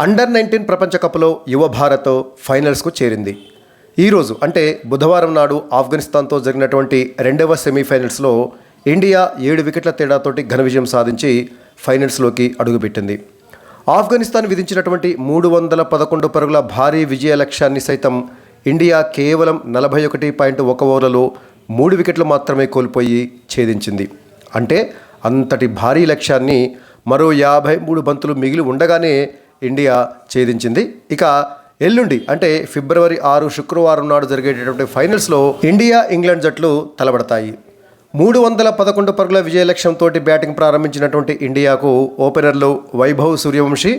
Under nineteen ప్రపంచ కప్లో యువ భారత్ ఫైనల్స్కు చేరింది. ఈరోజు అంటే బుధవారం నాడు ఆఫ్ఘనిస్తాన్తో జరిగినటువంటి రెండవ సెమీఫైనల్స్లో ఇండియా ఏడు వికెట్ల తేడాతోటి ఘన విజయం సాధించి ఫైనల్స్లోకి అడుగుపెట్టింది. ఆఫ్ఘనిస్తాన్ విధించినటువంటి మూడు వందల పదకొండు పరుగుల భారీ విజయ లక్ష్యాన్ని సైతం ఇండియా కేవలం నలభై ఒకటి పాయింట్ ఒక ఓవర్లలో మూడు వికెట్లు మాత్రమే కోల్పోయి ఛేదించింది. అంటే అంతటి భారీ లక్ష్యాన్ని మరో యాభై మూడు బంతులు మిగిలి ఉండగానే ఇండియా ఛేదించింది. ఇక ఎల్లుండి అంటే ఫిబ్రవరి ఆరు శుక్రవారం నాడు జరిగేటటువంటి ఫైనల్స్లో ఇండియా ఇంగ్లాండ్ జట్లు తలబడతాయి. మూడు వందల పదకొండు పరుగుల విజయ లక్ష్యంతో బ్యాటింగ్ ప్రారంభించినటువంటి ఇండియాకు ఓపెనర్లు వైభవ్ సూర్యవంశీ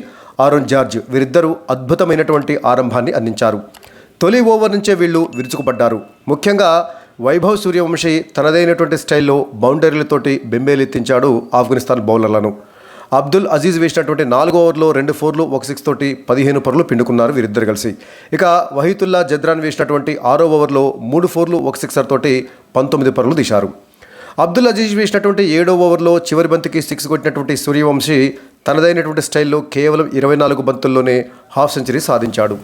ఆరుణ్ జార్జ్ వీరిద్దరూ అద్భుతమైనటువంటి ఆరంభాన్ని అందించారు. తొలి ఓవర్ నుంచే వీళ్ళు విరుచుకుపడ్డారు. ముఖ్యంగా వైభవ్ సూర్యవంశీ తనదైనటువంటి స్టైల్లో బౌండరీలతోటి బెంబేలెత్తించాడు ఆఫ్ఘనిస్తాన్ బౌలర్లను. అబ్దుల్ అజీజ్ వేసినటువంటి నాలుగో ఓవర్లో రెండు ఫోర్లు ఒక సిక్స్ తోటి పదిహేను పరులు పిండుకున్నారు వీరిద్దరు కలిసి. ఇక వహీతుల్లా జద్రాన్ వేసినటువంటి ఆరో ఓవర్లో మూడు ఫోర్లు ఒక సిక్సర్ తోటి పంతొమ్మిది పరులు తీశారు. అబ్దుల్ అజీజ్ వేసినటువంటి ఏడో ఓవర్లో చివరి బంతికి సిక్స్ కొట్టినటువంటి సూర్యవంశీ తనదైనటువంటి స్టైల్లో కేవలం ఇరవై నాలుగు బంతుల్లోనే హాఫ్ సెంచరీ సాధించాడు.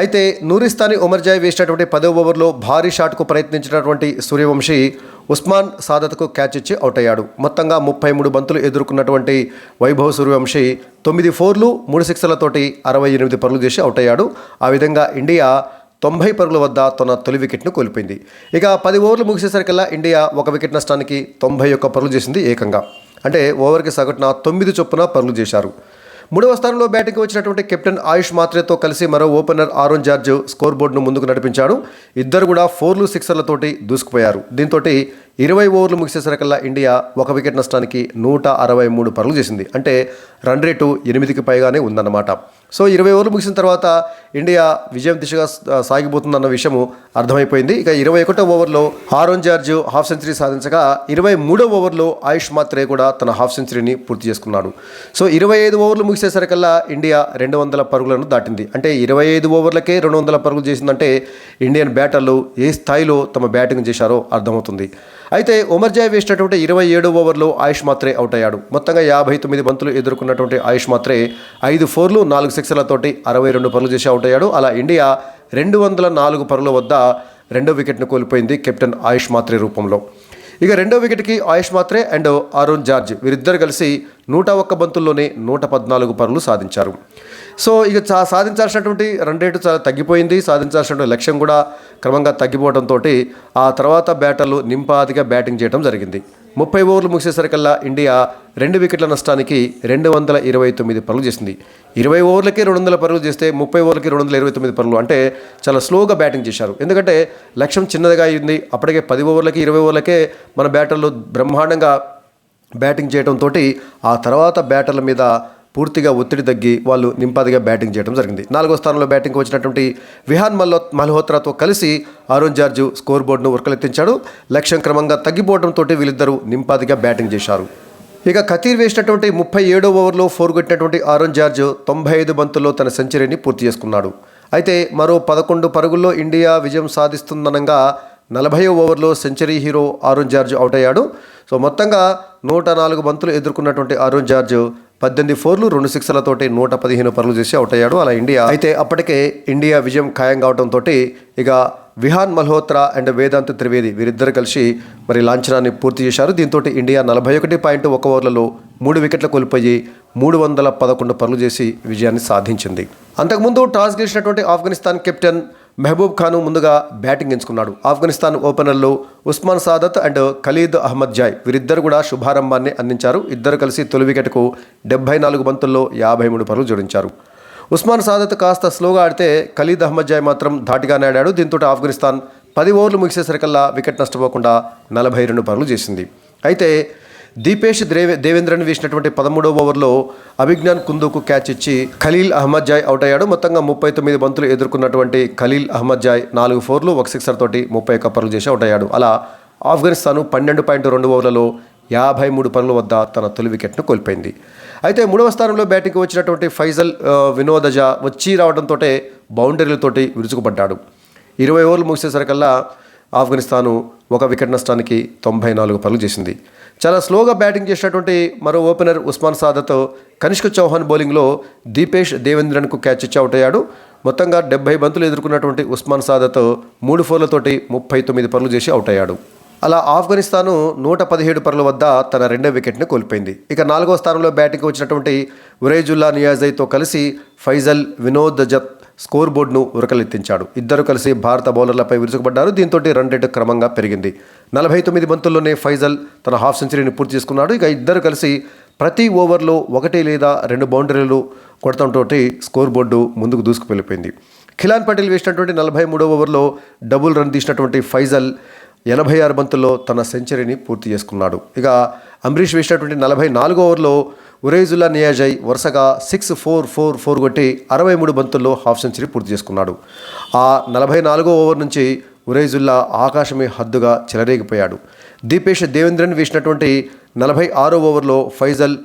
అయితే నూరిస్తాని ఉమర్జాయ్ వేసినటువంటి పదో ఓవర్లో భారీ షాట్కు ప్రయత్నించినటువంటి సూర్యవంశీ ఉస్మాన్ సాదత్కు క్యాచ్ ఇచ్చి అవుట్ అయ్యాడు. మొత్తంగా ముప్పై మూడు బంతులు ఎదుర్కొన్నటువంటి వైభవ్ సూర్యవంశీ తొమ్మిది ఫోర్లు మూడు సిక్స్లతోటి అరవై ఎనిమిది పరుగులు చేసి అవుట్ అయ్యాడు. ఆ విధంగా ఇండియా తొంభై పరుగుల వద్ద తన తొలి వికెట్ను కోల్పోయింది. ఇక పది ఓవర్లు ముగిసేసరికల్లా ఇండియా ఒక వికెట్ నష్టానికి తొంభై ఒక్క పరుగులు చేసింది ఏకంగా. అంటే ఓవర్కి సగటున తొమ్మిది చొప్పున పరుగులు చేశారు. మూడవ స్థానంలో బ్యాటింగ్కి వచ్చినటువంటి కెప్టెన్ ఆయుష్ మాత్రేతో కలిసి మరో ఓపెనర్ ఆరోన్ జార్జ్ స్కోర్ బోర్డును ముందుకు నడిపించాడు. ఇద్దరు కూడా ఫోర్లు సిక్సర్లతోటి దూసుకుపోయారు. దీంతో ఇరవై ఓవర్లు ముగిసేసరికల్లా ఇండియా ఒక వికెట్ నష్టానికి నూట అరవై మూడు పరుగులు చేసింది. అంటే రన్ రేటు ఎనిమిదికి పైగానే ఉందన్నమాట. సో ఇరవై ఓవర్లు ముగిసిన తర్వాత ఇండియా విజయం దిశగా సాగిపోతుందన్న విషయము అర్థమైపోయింది. ఇక ఇరవై ఒకటో ఓవర్లో ఆరోన్ జార్జ్ హాఫ్ సెంచరీ సాధించగా ఇరవై మూడో ఓవర్లో ఆయుష్ మాత్రే కూడా తన హాఫ్ సెంచరీని పూర్తి చేసుకున్నాడు. సో ఇరవై ఐదు ఓవర్లు ముగిసేసరికల్లా ఇండియా రెండు వందల పరుగులను దాటింది. అంటే ఇరవై ఐదు ఓవర్లకే రెండు వందల పరుగులు చేసిందంటే ఇండియన్ బ్యాటర్లు ఏ స్థాయిలో తమ బ్యాటింగ్ చేశారో అర్థమవుతుంది. అయితే ఉమర్జాయ్ వేసినటువంటి ఇరవై ఏడు ఓవర్లో ఆయుష్ మాత్రే అవుట్ అయ్యాడు. మొత్తంగా యాభై తొమ్మిది బంతులు ఎదుర్కొన్నటువంటి ఆయుష్ మాత్రే ఐదు ఫోర్లు నాలుగు సిక్స్లతోటి అరవై రెండు పనులు చేసి అవుట్ అయ్యాడు. అలా ఇండియా రెండు వందల నాలుగు పనుల వద్ద రెండో వికెట్ను కోల్పోయింది కెప్టెన్ ఆయుష్ మాత్రే రూపంలో. ఇక రెండో వికెట్కి ఆయుష్ మాత్రే అండ్ అరుణ్ జార్జ్. వీరిద్దరు కలిసి నూట ఒక్క బంతుల్లోనే నూట పద్నాలుగు పరులు సాధించారు. సో ఇక చా సాధించాల్సినటువంటి రన్ రేటు చాలా తగ్గిపోయింది. సాధించాల్సినటువంటి లక్ష్యం కూడా క్రమంగా తగ్గిపోవడంతో ఆ తర్వాత బ్యాటర్లు నింపాదిగా బ్యాటింగ్ చేయడం జరిగింది. ముప్పై ఓవర్లు ముగిసేసరికల్లా ఇండియా రెండు వికెట్ల నష్టానికి రెండు వందల ఇరవై తొమ్మిది పరుగులు చేసింది. ఇరవై ఓవర్లకి రెండు వందల పరుగులు చేస్తే ముప్పై ఓవర్లకి రెండు వందల ఇరవై తొమ్మిది పరుగులు అంటే చాలా స్లోగా బ్యాటింగ్ చేశారు. ఎందుకంటే లక్ష్యం చిన్నదిగా అయింది. అప్పటికే పది ఓవర్లకి ఇరవై ఓవర్లకే మన బ్యాటర్లు బ్రహ్మాండంగా బ్యాటింగ్ చేయడంతో ఆ తర్వాత బ్యాటర్ల మీద పూర్తిగా ఒత్తిడి తగ్గి వాళ్ళు నింపాదిగా బ్యాటింగ్ చేయడం జరిగింది. నాలుగో స్థానంలో బ్యాటింగ్ వచ్చినటువంటి విహాన్ మల్లో మల్హోత్రాతో కలిసి అరుణ్ జార్జు స్కోర్ బోర్డును ఉరకలెత్తించాడు. లక్ష్యం క్రమంగా తగ్గిపోవడంతో వీళ్ళిద్దరూ నింపాదిగా బ్యాటింగ్ చేశారు. ఇక ఖతీర్ వేసినటువంటి ముప్పై ఏడో ఓవర్లో ఫోర్ కొట్టినటువంటి ఆరోన్ జార్జ్ తొంభై ఐదు బంతుల్లో తన సెంచరీని పూర్తి చేసుకున్నాడు. అయితే మరో పదకొండు పరుగుల్లో ఇండియా విజయం సాధిస్తుందనంగా నలభై ఓవర్లో century hero Aaron George out అయ్యాడు. సో మొత్తంగా నూట నాలుగు బంతులు ఎదుర్కొన్నటువంటి ఆరోన్ జార్జ్ పద్దెనిమిది ఫోర్లు రెండు సిక్స్లతోటి నూట పదిహేను పనులు చేసి అవుట్ అయ్యాడు. అలా ఇండియా అయితే అప్పటికే ఇండియా విజయం ఖాయం కావడంతో ఇక విహాన్ మల్హోత్రా అండ్ వేదాంత్ త్రివేది వీరిద్దరు కలిసి మరి లాంఛనాన్ని పూర్తి చేశారు. దీంతో ఇండియా నలభై ఒకటి పాయింట్ ఒక ఓవర్లలో మూడు వికెట్లు కోల్పోయి మూడు వందల పదకొండు పనులు చేసి విజయాన్ని సాధించింది. అంతకుముందు టాస్ గెలిచినటువంటి ఆఫ్ఘనిస్తాన్ కెప్టెన్ మెహబూబ్ ఖాను ముందుగా బ్యాటింగ్ ఎంచుకున్నాడు. ఆఫ్ఘనిస్తాన్ ఓపెనర్లు ఉస్మాన్ సాదత్ అండ్ ఖలీద్ అహ్మద్ జాయ్ వీరిద్దరు కూడా శుభారంభాన్ని అందించారు. ఇద్దరు కలిసి తొలి వికెట్కు డెబ్బై నాలుగు బంతుల్లో యాభై మూడు పరులు జోడించారు. ఉస్మాన్ సాదత్ కాస్త స్లోగా ఆడితే ఖలీద్ అహ్మద్ జాయ్ మాత్రం ధాటిగానే ఆడాడు. దీంతో ఆఫ్ఘనిస్తాన్ పది ఓవర్లు ముగిసేసరికల్లా వికెట్ నష్టపోకుండా నలభై రెండు పరులు చేసింది. అయితే దీపేష్ దేవే దేవేంద్రన్ వేసినటువంటి పదమూడవ ఓవర్లో అభిజ్ఞాన్ కుందుకు క్యాచ్ ఇచ్చి ఖలీల్ అహ్మద్ జాయ్ అవుట్ అయ్యాడు. మొత్తంగా ముప్పై తొమ్మిది బంతులు ఎదుర్కొన్నటువంటి ఖలీల్ అహ్మద్ జాయ్ నాలుగు ఫోర్లు ఒక సిక్సర్ తోటి ముప్పై ఒక్క పరులు చేసి అవుట్ అయ్యాడు. అలా ఆఫ్ఘనిస్తాన్ పన్నెండు పాయింట్ రెండు ఓవర్లలో యాభై మూడు పనుల వద్ద తన తొలి వికెట్ను కోల్పోయింది. అయితే మూడవ స్థానంలో బ్యాటింగ్కి వచ్చినటువంటి ఫైజల్ వినోదజ వచ్చి రావడంతో బౌండరీలతోటి విరుచుకుపడ్డాడు. ఇరవై ఓవర్లు ముగిసేసరికల్లా ఆఫ్ఘనిస్తాను ఒక వికెట్ నష్టానికి తొంభై నాలుగు పనులు చేసింది. చాలా స్లోగా బ్యాటింగ్ చేసినటువంటి మరో ఓపెనర్ ఉస్మాన్ సాదతో కనిష్క చౌహాన్ బౌలింగ్లో దీపేష్ దేవేంద్రన్కు క్యాచ్ ఇచ్చి అవుట్ అయ్యాడు మొత్తంగా డెబ్బై బంతులు ఎదుర్కొన్నటువంటి ఉస్మాన్ సాదతో మూడు ఫోర్లతోటి ముప్పై తొమ్మిది పనులు చేసి అవుట్ అయ్యాడు అలా ఆఫ్ఘనిస్తాను నూట పదిహేడు పరుల వద్ద తన రెండో వికెట్ను కోల్పోయింది. ఇక నాలుగో స్థానంలో బ్యాటింగ్కి వచ్చినటువంటి ఉరేజుల్లా నియాజైతో కలిసి ఫైజల్ వినోద్ జత్ స్కోర్ బోర్డును ఉరకలెత్తించాడు. ఇద్దరు కలిసి భారత బౌలర్లపై విరుచుకుపడ్డారు. దీంతో రన్ రేటు క్రమంగా పెరిగింది. నలభై తొమ్మిది బంతుల్లోనే ఫైజల్ తన హాఫ్ సెంచరీని పూర్తి చేసుకున్నాడు. ఇక ఇద్దరు కలిసి ప్రతి ఓవర్లో ఒకటి లేదా రెండు బౌండరీలు కొడతంతో స్కోర్ బోర్డు ముందుకు దూసుకు వెళ్ళిపోయింది ఖిలాన్ పటేల్ వేసినటువంటి నలభై మూడో ఓవర్లో డబుల్ రన్ తీసినటువంటి ఫైజల్ ఎనభై ఆరు బంతుల్లో తన సెంచరీని పూర్తి చేసుకున్నాడు. ఇక అంబరీష్ వేసినటువంటి నలభై నాలుగో ఓవర్లో ఉరేజుల్లా నియాజై వరుసగా సిక్స్ ఫోర్ ఫోర్ ఫోర్ కొట్టి అరవై మూడు బంతుల్లో హాఫ్ సెంచరీ పూర్తి చేసుకున్నాడు. ఆ నలభై నాలుగో ఓవర్ నుంచి ఉరేజుల్లా ఆకాశమే హద్దుగా చెలరేగిపోయాడు. దీపేష్ దేవేంద్రన్ వేసినటువంటి నలభై ఆరో ఓవర్లో ఫైజల్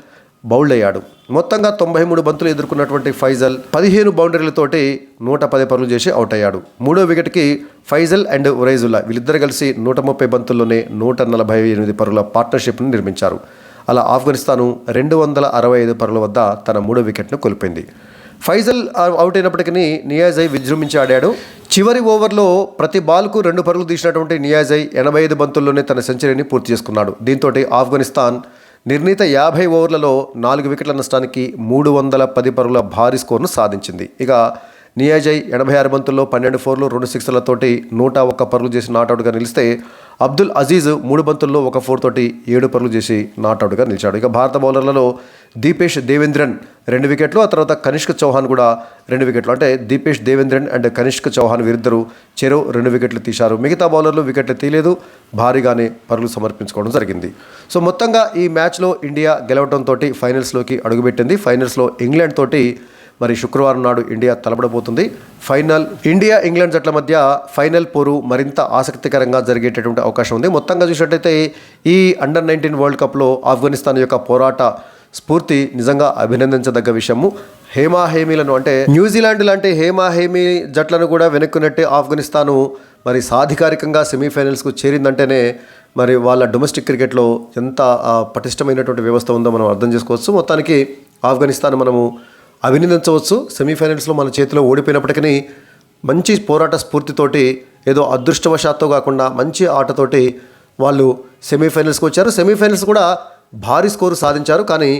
బౌల్డ్ అయ్యాడు మొత్తంగా తొంభై మూడు బంతులు ఎదుర్కొన్నటువంటి ఫైజల్ పదిహేను బౌండరీలతోటి నూట పది పనులు చేసి అవుట్ అయ్యాడు మూడో వికెట్కి ఫైజల్ అండ్ ఉరైజుల్లా వీళ్ళిద్దరు కలిసి నూట ముప్పై బంతుల్లోనే నూట నలభై ఎనిమిది పరుల పార్ట్నర్షిప్ను నిర్మించారు. అలా ఆఫ్ఘనిస్తాను రెండు వందల అరవై ఐదు పరుల వద్ద తన మూడో వికెట్ను కోల్పోయింది. ఫైజల్ అవుట్ అయినప్పటికీ నియాజై విజృంభించి ఆడాడు. చివరి ఓవర్లో ప్రతి బాల్కు రెండు పరుగులు తీసినటువంటి నియాజై ఎనభై ఐదు బంతుల్లోనే తన సెంచరీని పూర్తి చేసుకున్నాడు. దీంతో ఆఫ్ఘనిస్తాన్ నిర్ణీత యాభై ఓవర్లలో నాలుగు వికెట్ల నష్టానికి మూడు వందల పది పరుగుల భారీ స్కోర్ను సాధించింది. ఇక నియాజై ఎనభై ఆరు బంతుల్లో పన్నెండు ఫోర్లు రెండు సిక్స్లతోటి నూట ఒక్క పరుగులు చేసి నాటౌట్గా నిలిస్తే అబ్దుల్ అజీజ్ మూడు బంతుల్లో ఒక ఫోర్ తోటి ఏడు పరుగులు చేసి నాటౌట్గా నిలిచాడు. ఇక భారత బౌలర్లలో దీపేష్ దేవేంద్రన్ రెండు వికెట్లు ఆ తర్వాత కనిష్క చౌహాన్ కూడా రెండు వికెట్లు. అంటే దీపేష్ దేవేంద్రన్ అండ్ కనిష్క చౌహాన్ వీరిద్దరూ చెరో రెండు వికెట్లు తీశారు. మిగతా బౌలర్లు వికెట్లు తీయలేదు భారీగానే పరుగులు సమర్పించుకోవడం జరిగింది. సో మొత్తంగా ఈ మ్యాచ్లో ఇండియా గెలవడంతో ఫైనల్స్లోకి అడుగుపెట్టింది. ఫైనల్స్లో ఇంగ్లాండ్ తోటి మరి శుక్రవారం నాడు ఇండియా తలపడబోతుంది. ఫైనల్ ఇండియా ఇంగ్లాండ్ జట్ల మధ్య ఫైనల్ పోరు మరింత ఆసక్తికరంగా జరిగేటటువంటి అవకాశం ఉంది. మొత్తంగా చూసినట్టయితే ఈ అండర్ నైన్టీన్ వరల్డ్ కప్లో ఆఫ్ఘనిస్తాన్ యొక్క పోరాట స్ఫూర్తి నిజంగా అభినందించదగ్గ విషయము. హేమాహేమీలను అంటే న్యూజిలాండ్ లాంటి హేమా హేమీ జట్లను కూడా వెనుక్కున్నట్టే ఆఫ్ఘనిస్తాను మరి సాధికారికంగా సెమీఫైనల్స్కు చేరిందంటేనే మరి వాళ్ళ డొమెస్టిక్ క్రికెట్లో ఎంత పటిష్టమైనటువంటి వ్యవస్థ ఉందో మనం అర్థం చేసుకోవచ్చు. మొత్తానికి ఆఫ్ఘనిస్తాన్ మనము అభినందించవచ్చు. సెమీఫైనల్స్లో మన చేతిలో ఓడిపోయినప్పటికీ మంచి పోరాట స్ఫూర్తితోటి ఏదో అదృష్టవశాత్తు కాకుండా మంచి ఆటతోటి వాళ్ళు సెమీఫైనల్స్కి వచ్చారు. సెమీఫైనల్స్ కూడా భారీ స్కోరు సాధించారు. కానీ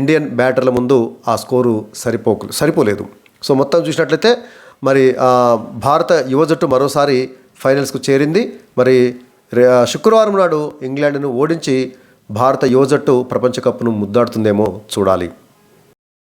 ఇండియన్ బ్యాటర్ల ముందు ఆ స్కోరు సరిపోకు సరిపోలేదు. సో మొత్తం చూసినట్లయితే మరి భారత యువ జట్టు మరోసారి ఫైనల్స్కు చేరింది. మరి శుక్రవారం నాడు ఇంగ్లాండ్ను ఓడించి భారత యువ జట్టు ప్రపంచ కప్ను ముద్దాడుతుందేమో చూడాలి.